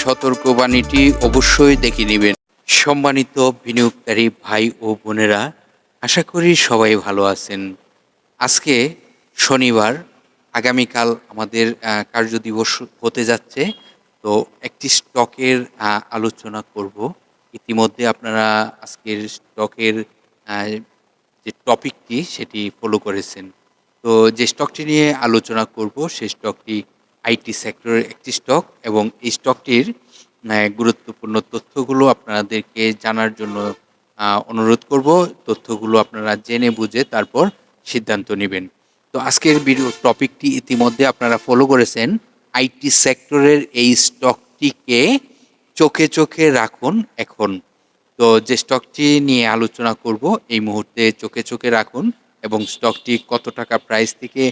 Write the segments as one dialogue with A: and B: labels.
A: সতর্কবাণীটি অবশ্যই দেখে নেবেন। সম্মানিত বিনিয়োগকারী ভাই ও বোনেরা, আশা করি সবাই ভালো আছেন। আজকে শনিবার, আগামীকাল আমাদের কার্যদিবস হতে যাচ্ছে, তো একটি স্টকের আলোচনা করব। ইতিমধ্যে আপনারা আজকের স্টকের যে টপিকটি সেটি ফলো করেছেন। তো যে স্টকটি নিয়ে আলোচনা করব, সেই স্টকটি আইটি সেক্টরের একটি স্টক এবং এই স্টকটির গুরুত্বপূর্ণ তথ্যগুলো আপনাদেরকে জানার জন্য অনুরোধ করব। তথ্যগুলো আপনারা জেনে বুঝে তারপর সিদ্ধান্ত নেবেন। তো আজকের ভিডিও টপিকটি ইতিমধ্যে আপনারা ফলো করেছেন। আইটি সেক্টরের এই স্টকটিকে চোখে চোখে রাখুন এখন। তো যে স্টকটি নিয়ে আলোচনা করব, এই মুহূর্তে চোখে চোখে রাখুন এবং স্টকটি কত টাকা প্রাইস থেকে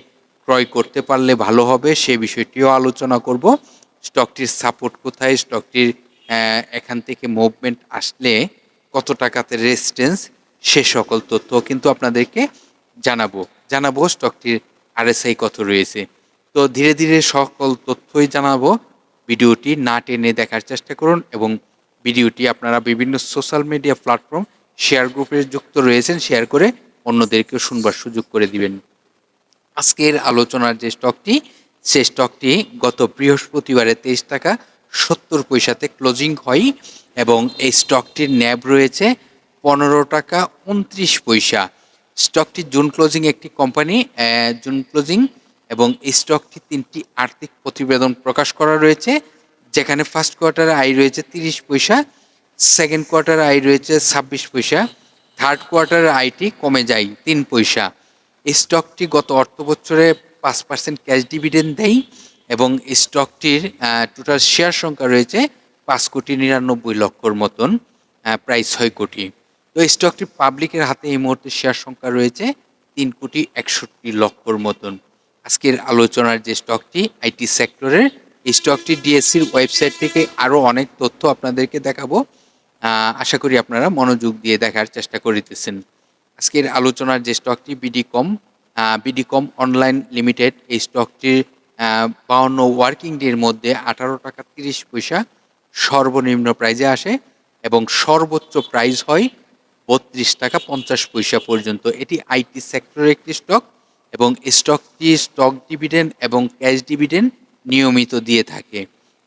A: ক্রয় করতে পারলে ভালো হবে, সে বিষয়টিও আলোচনা করব। স্টকটির সাপোর্ট কোথায়? স্টকটির এখান থেকে মুভমেন্ট আসলে কত টাকাতে রেজিস্ট্যান্স সে সকল তথ্য কিন্তু আপনাদেরকে জানাব। জানাব স্টকটির আরএসআই কত রয়েছে। তো ধীরে ধীরে সকল তথ্যই জানাব। ভিডিওটি না টেনে দেখার চেষ্টা করুন এবং ভিডিওটি আপনারা বিভিন্ন সোশ্যাল মিডিয়া প্ল্যাটফর্ম, শেয়ার গ্রুপে যুক্ত রয়েছেন, শেয়ার করে অন্যদেরকেও শুনবার সুযোগ করে দিবেন। আজকের আলোচনার যে স্টকটি সে স্টকটি গত বৃহস্পতিবারে তেইশ টাকা সত্তর পয়সাতে ক্লোজিং হয় এবং এই স্টকটির ন্যাব রয়েছে পনেরো টাকা উনত্রিশ পয়সা। স্টকটি জুন ক্লোজিং একটি কোম্পানি জুন ক্লোজিং এবং এই স্টকটি তিনটি আর্থিক প্রতিবেদন প্রকাশ করা রয়েছে, যেখানে ফার্স্ট কোয়ার্টারে আয় রয়েছে তিরিশ পয়সা, সেকেন্ড কোয়ার্টারে আয় রয়েছে ছাব্বিশ পয়সা, থার্ড কোয়ার্টারে আয়টি কমে যায় তিন পয়সা। স্টকটি গত অর্থ বছরে পাঁচ পার্সেন্ট ক্যাশ ডিভিডেন্ড দেয় এবং স্টকটির টোটাল শেয়ার সংখ্যা রয়েছে পাঁচ কোটি নিরানব্বই লক্ষর মতন প্রায় ছয় কোটি। তো স্টকটি পাবলিকের হাতে এই মুহূর্তে শেয়ার সংখ্যা রয়েছে তিন কোটি একষট্টি লক্ষর মতন। আজকের আলোচনার যে স্টকটি আইটি সেক্টরের, এই স্টকটি ডিএসসির ওয়েবসাইট থেকে আরও অনেক তথ্য আপনাদেরকে দেখাবো। আশা করি আপনারা মনোযোগ দিয়ে দেখার চেষ্টা করিতেছেন। আজকের আলোচনার যে স্টকটি বিডিকম বিডিকম অনলাইন লিমিটেড এই স্টকটির বাউন্ন ওয়ার্কিং ডের মধ্যে আঠারো টাকা তিরিশ পয়সা সর্বনিম্ন প্রাইজে আসে এবং সর্বোচ্চ প্রাইস হয় বত্রিশ টাকা পঞ্চাশ পয়সা পর্যন্ত। এটি আইটি সেক্টরের একটি স্টক এবং স্টকটি স্টক ডিভিডেন্ড এবং ক্যাশ ডিভিডেন্ড নিয়মিত দিয়ে থাকে।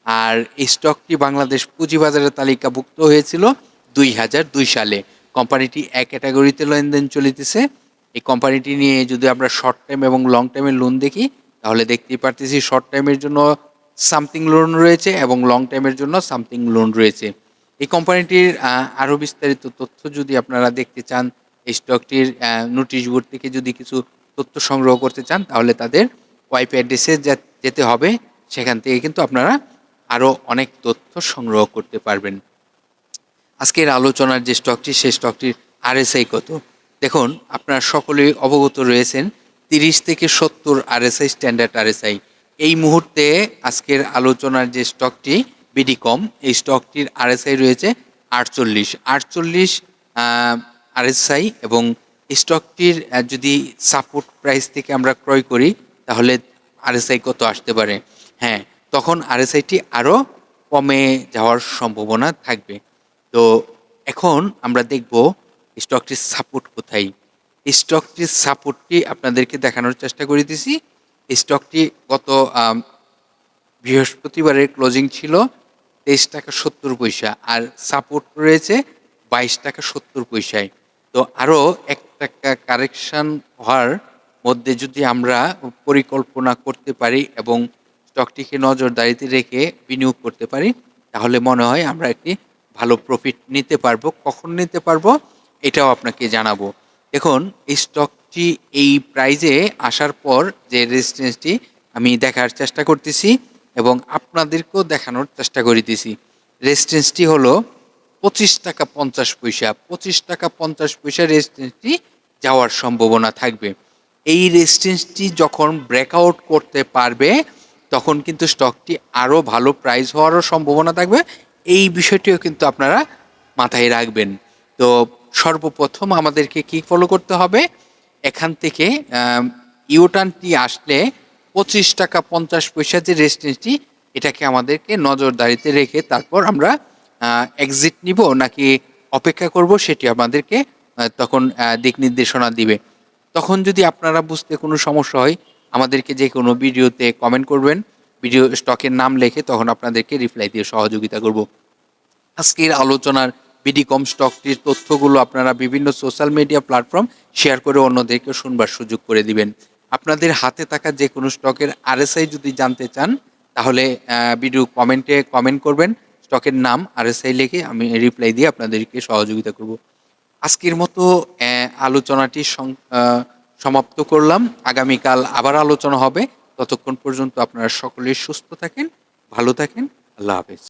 A: আর এই স্টকটি বাংলাদেশ পুঁজিবাজারে তালিকাভুক্ত হয়েছিল দুই হাজার দুই সালে। কোম্পানিটি এক ক্যাটাগরিতে লেনদেন চলিতেছে। এই কোম্পানিটি নিয়ে যদি আমরা শর্ট টাইম এবং লং টাইমের লোন দেখি, তাহলে দেখতেই পারতেছি শর্ট টাইমের জন্য সামথিং লোন রয়েছে এবং লং টাইমের জন্য সামথিং লোন রয়েছে। এই কোম্পানিটির আরও বিস্তারিত তথ্য যদি আপনারা দেখতে চান, এই স্টকটির নোটিশ বোর্ড থেকে যদি কিছু তথ্য সংগ্রহ করতে চান, তাহলে তাদের ওয়াইপ অ্যাড্রেসে যেতে হবে। সেখান থেকে কিন্তু আপনারা আরও অনেক তথ্য সংগ্রহ করতে পারবেন। আজকের আলোচনার যে স্টকটি, সেই স্টকটির আরএসআই কত? দেখুন, আপনারা সকলেই অবগত রয়েছেন, তিরিশ থেকে সত্তর আরএসআই, স্ট্যান্ডার্ড আরএসআই। এই মুহূর্তে আজকের আলোচনার যে স্টকটি বিডিকম এই স্টকটির আরএসআই রয়েছে আটচল্লিশ। আটচল্লিশ আরএসআই এবং স্টকটির যদি সাপোর্ট প্রাইস থেকে আমরা ক্রয় করি, তাহলে আরএসআই কত আসতে পারে? হ্যাঁ তখন আরএসআইটি আরও কমে যাওয়ার সম্ভাবনা থাকবে। তো এখন আমরা দেখব স্টকটির সাপোর্ট কোথায়। এই স্টকটির সাপোর্টটি আপনাদেরকে দেখানোর চেষ্টা করিতেছি স্টকটি গত বৃহস্পতিবারের ক্লোজিং ছিল তেইশ টাকা সত্তর পয়সা আর সাপোর্ট রয়েছে বাইশ টাকা সত্তর পয়সায়। তো আরও এক টাকা কারেকশন হওয়ার মধ্যে যদি আমরা পরিকল্পনা করতে পারি এবং স্টকটিকে নজরদারিতে রেখে বিনিয়োগ করতে পারি, তাহলে মনে হয় আমরা একটি ভালো প্রফিট নিতে পারব, কখন নিতে পারব, এটাও আপনাকে জানাব। দেখুন, এই স্টকটি এই প্রাইজে আসার পর যে রেজিস্ট্যান্সটি আমি দেখার চেষ্টা করতেছি এবং আপনাদেরকেও দেখানোর চেষ্টা করিতেছি। রেজিস্ট্যান্সটি হলো পঁচিশ টাকা পঞ্চাশ পয়সা। পঁচিশ টাকা পঞ্চাশ পয়সা রেজিস্ট্যান্সটি যাওয়ার সম্ভাবনা থাকবে। এই রেজিস্ট্যান্সটি যখন ব্রেকআউট করতে পারবে, তখন কিন্তু স্টকটি আরও ভালো প্রাইস হওয়ারও সম্ভাবনা থাকবে এই বিষয়টিও কিন্তু আপনারা মাথায় রাখবেন। তো সর্বপ্রথম আমাদেরকে কি ফলো করতে হবে? এখান থেকে ইউটার্নটি আসলে পঁচিশ টাকা পঞ্চাশ পয়সা যে রেজিস্ট্যান্সটি এটাকে আমাদেরকে নজরদারিতে রেখে তারপর আমরা এক্সিট নিব নাকি অপেক্ষা করব সেটি আমাদেরকে তখন দিক নির্দেশনা দিবে। তখন যদি আপনারা বুঝতে কোনো সমস্যা হয়, আমাদেরকে যে কোনো ভিডিওতে কমেন্ট করবেন। ভিডিও স্টকের নাম লেখে তখন আপনাদেরকে রিপ্লাই দিয়ে সহযোগিতা করব। আজকের আলোচনার বিডিকম স্টকটির তথ্যগুলো আপনারা বিভিন্ন সোশ্যাল মিডিয়া প্ল্যাটফর্ম শেয়ার করে অন্যদেরকে শুনবার সুযোগ করে দিবেন। আপনাদের হাতে থাকা যে কোনো স্টকের আরএসআই যদি জানতে চান, তাহলে ভিডিও কমেন্টে কমেন্ট করবেন। স্টকের নাম আরএসআই লিখে আমি রিপ্লাই দিয়ে আপনাদেরকে সহযোগিতা করব। আজকের মতো আলোচনাটি সমাপ্ত করলাম। আগামীকাল আবার আলোচনা হবে। ততক্ষণ পর্যন্ত আপনারা সকলে সুস্থ থাকেন ভালো থাকেন। আল্লাহ হাফেজ।